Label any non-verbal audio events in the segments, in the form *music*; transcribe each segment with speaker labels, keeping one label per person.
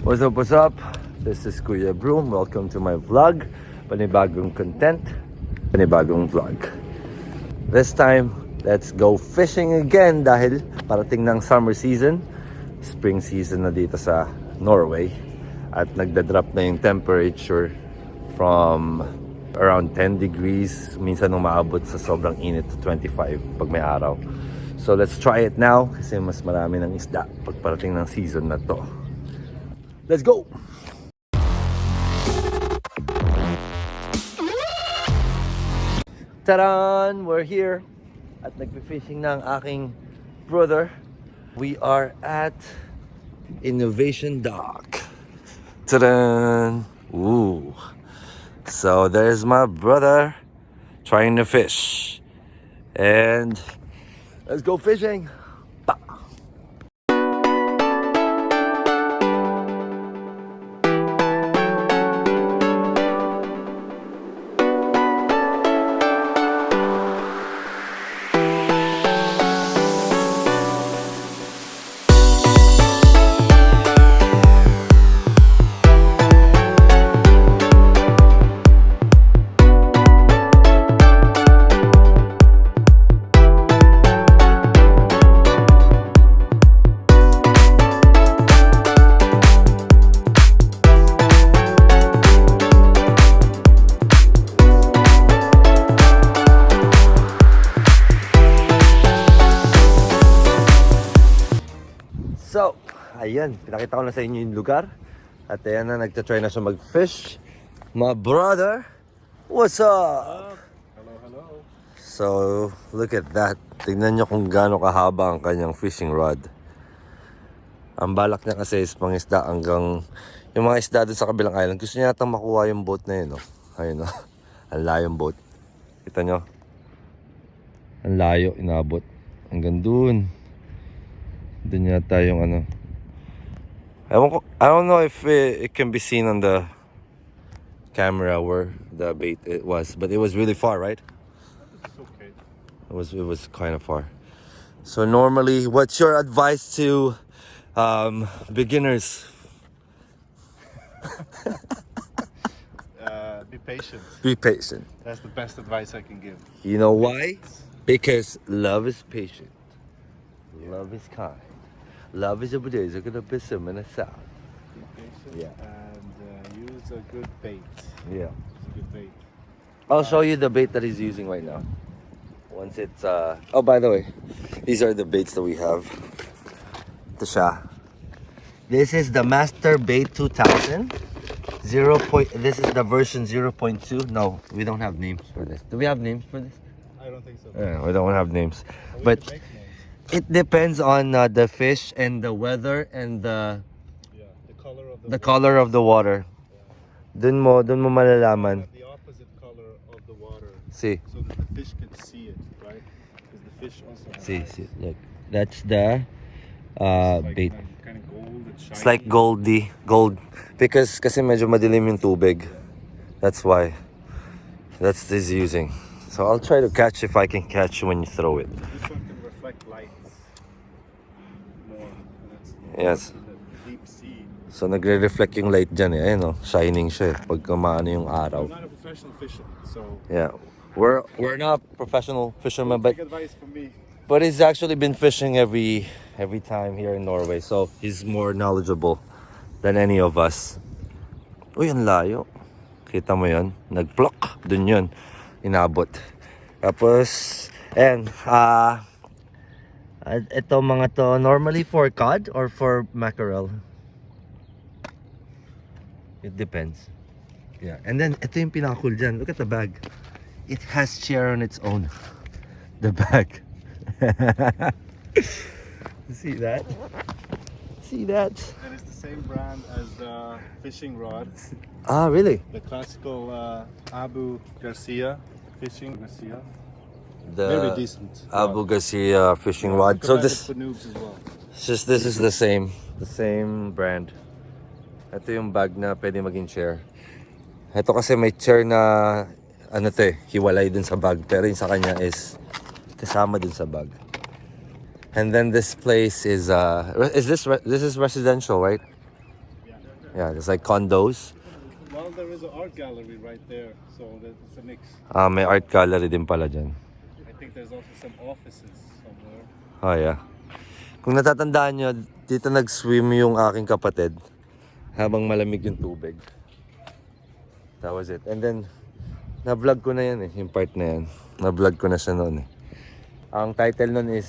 Speaker 1: What's up, what's up? This is Kuya Broom. Welcome to my vlog. Panibagong content, panibagong vlog. This time, let's go fishing again dahil parating ng summer season. Spring season na dito sa Norway. At nagda-drop na yung temperature from around 10 degrees. Minsan umaabot sa sobrang init to 25 pag may araw. So let's try it now kasi mas marami ng isda pag parating ng season na to. Let's go! Taran! We're here at nagpe-fishing na aking brother. We are at Innovation Dock. Taran! Ooh. So there's my brother trying to fish. And let's go fishing. Ayan, pinakita ko na sa inyo yung lugar. At ayan na, nagtatry na siya mag-fish. My brother, what's up?
Speaker 2: Hello, hello.
Speaker 1: So, look at that. Tingnan nyo kung gaano kahaba ang kanyang fishing rod. Ang balak niya kasi is pangisda hanggang yung mga isda doon sa kabilang island. Gusto niya yata makuha yung boat na yun, no? Ayun, no? *laughs* Ang layong boat. Kita nyo? Ang layo, inabot. Hanggang doon. Doon yata yung ano. Ewan ko, I don't know if it, it can be seen on the camera where the bait it was, but it was really far, right?
Speaker 2: It's okay.
Speaker 1: It was it was kind of far. So normally, what's your advice to um, beginners?
Speaker 2: Uh, be patient.
Speaker 1: Be patient.
Speaker 2: That's the best advice I can give.
Speaker 1: You know why? Because love is patient. Love is kind. Love is a budeza gonna be in the south.
Speaker 2: Be patient
Speaker 1: Yeah.
Speaker 2: and uh, use a good bait.
Speaker 1: Yeah.
Speaker 2: Use a good bait.
Speaker 1: I'll show you the bait that he's using right now. Once it's uh oh by the way, these are the baits that we have. The Shah. This is the Master Bait 2000. Zero point this is the version 0.2. No, we don't have names for this. Do we have names for this?
Speaker 2: I don't think so.
Speaker 1: Yeah, we don't have names. But
Speaker 2: can make names.
Speaker 1: It depends on uh, the fish and the weather and the
Speaker 2: Yeah, the color of the.
Speaker 1: the
Speaker 2: water.
Speaker 1: color of the water. Dun mo, dun mo malalaman.
Speaker 2: The opposite color of the water,
Speaker 1: See,
Speaker 2: so that the fish can see it, right? Because the fish also.
Speaker 1: see,
Speaker 2: eyes.
Speaker 1: see. Look, that's the uh,
Speaker 2: It's like
Speaker 1: bait.
Speaker 2: Kind of gold.
Speaker 1: It's like goldy, gold. Because kasi medyo madilim yung tubig. That's why. That's this using. So I'll try to catch if I can catch when you throw it. Yes. So nagre-reflect yung light dyan eh. Ayun oh, shining siya eh. Pag kumaano yung araw.
Speaker 2: I'm not a professional fisherman, so
Speaker 1: Yeah. We're we're not professional fishermen, but
Speaker 2: take advice from me.
Speaker 1: but he's actually been fishing every every time here in Norway, so he's more knowledgeable than any of us. Uy, ang layo. Kita mo yon? Nag-pluck. Dun yun. Inabot. Tapos, and ah, uh, ito mga to, normally for cod or for mackerel? It depends. Yeah. And then, ito yung pinaka-cool dyan. Look at the bag. It has chair on its own. The bag. *laughs* See that? See that?
Speaker 2: And it's the same brand as the fishing rod,
Speaker 1: Ah, really?
Speaker 2: the classical uh, Abu Garcia fishing Garcia.
Speaker 1: The
Speaker 2: Very decent.
Speaker 1: Abu Garcia fishing rod. So this,
Speaker 2: for noobs as well.
Speaker 1: it's just this is the same, the same brand. Ito yung bag na pwede maging chair. Ito kasi may chair na ano to eh, hiwalay dun sa bag. Pero yung sa kanya is kasama dun sa bag. And then this place is uh re- is this re- this is residential, right?
Speaker 2: Yeah.
Speaker 1: There's like condos.
Speaker 2: Well, there is an art gallery right there, so that- it's a mix.
Speaker 1: Ah, may art gallery din pala dyan.
Speaker 2: Think there's also some offices somewhere.
Speaker 1: Oh, yeah. Kung natatandaan nyo, dito nag-swim yung aking kapatid habang malamig yung tubig. That was it. And then, na-vlog ko na yan eh, yung part na yan. Na-vlog ko na siya noon eh. Ang title nun is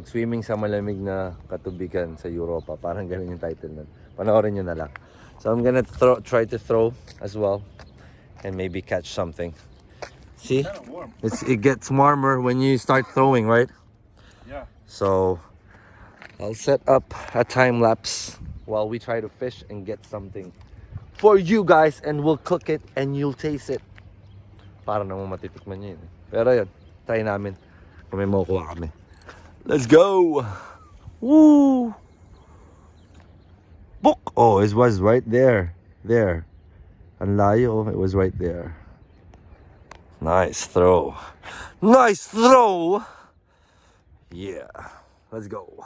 Speaker 1: Swimming sa malamig na katubigan sa Europa. Parang ganun yung title nun. Panoorin nyo na lang. So I'm gonna throw, try to throw as well and maybe catch something. See?
Speaker 2: Kind of warm.
Speaker 1: It's, it gets warmer when you start throwing, right?
Speaker 2: Yeah.
Speaker 1: So I'll set up a time lapse while we try to fish and get something for you guys and we'll cook it and you'll taste it. Para naman matitikman nyo yun. eh. Pero yun, try namin may makukuha kami. Let's go! Woo! Book! Oh, it was right there. There. Ang layo. It was right there. Nice throw. Nice throw! Yeah, let's go.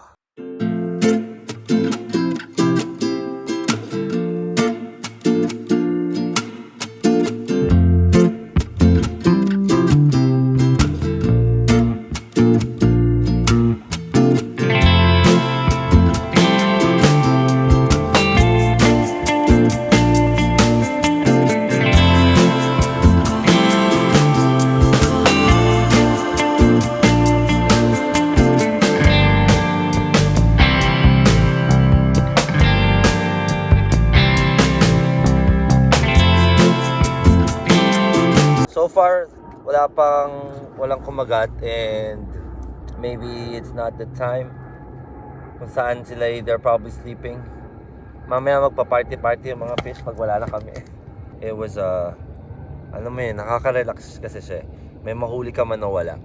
Speaker 1: Far, wala pang walang kumagat and maybe it's not the time kung saan sila they're probably sleeping. Mamaya magpa-party-party yung mga fish pag wala na kami. It was uh, ano mo yun, nakaka-relax kasi siya. eh. May mahuli ka man na wala.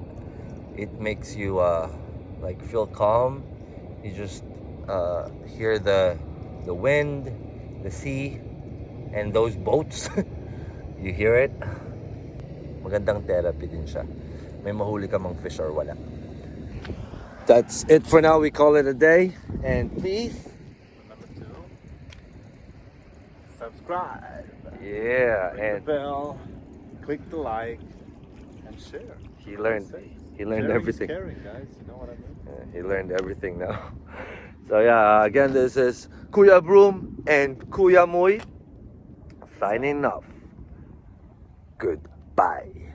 Speaker 1: It makes you uh, like feel calm. You just uh, hear the the wind, the sea, and those boats. *laughs* you hear it. Magandang therapy din siya. May mahuli ka mang fish or wala. That's it for now. We call it a day. And please.
Speaker 2: Subscribe.
Speaker 1: yeah.
Speaker 2: Ring
Speaker 1: And
Speaker 2: the bell. Click the like and share.
Speaker 1: he learned. He learned
Speaker 2: Sharing
Speaker 1: everything.
Speaker 2: Caring, guys. You know what I mean?
Speaker 1: Yeah, he learned everything now. *laughs* So yeah, again, this is Kuya Broom and Kuya Moy signing off. Bye.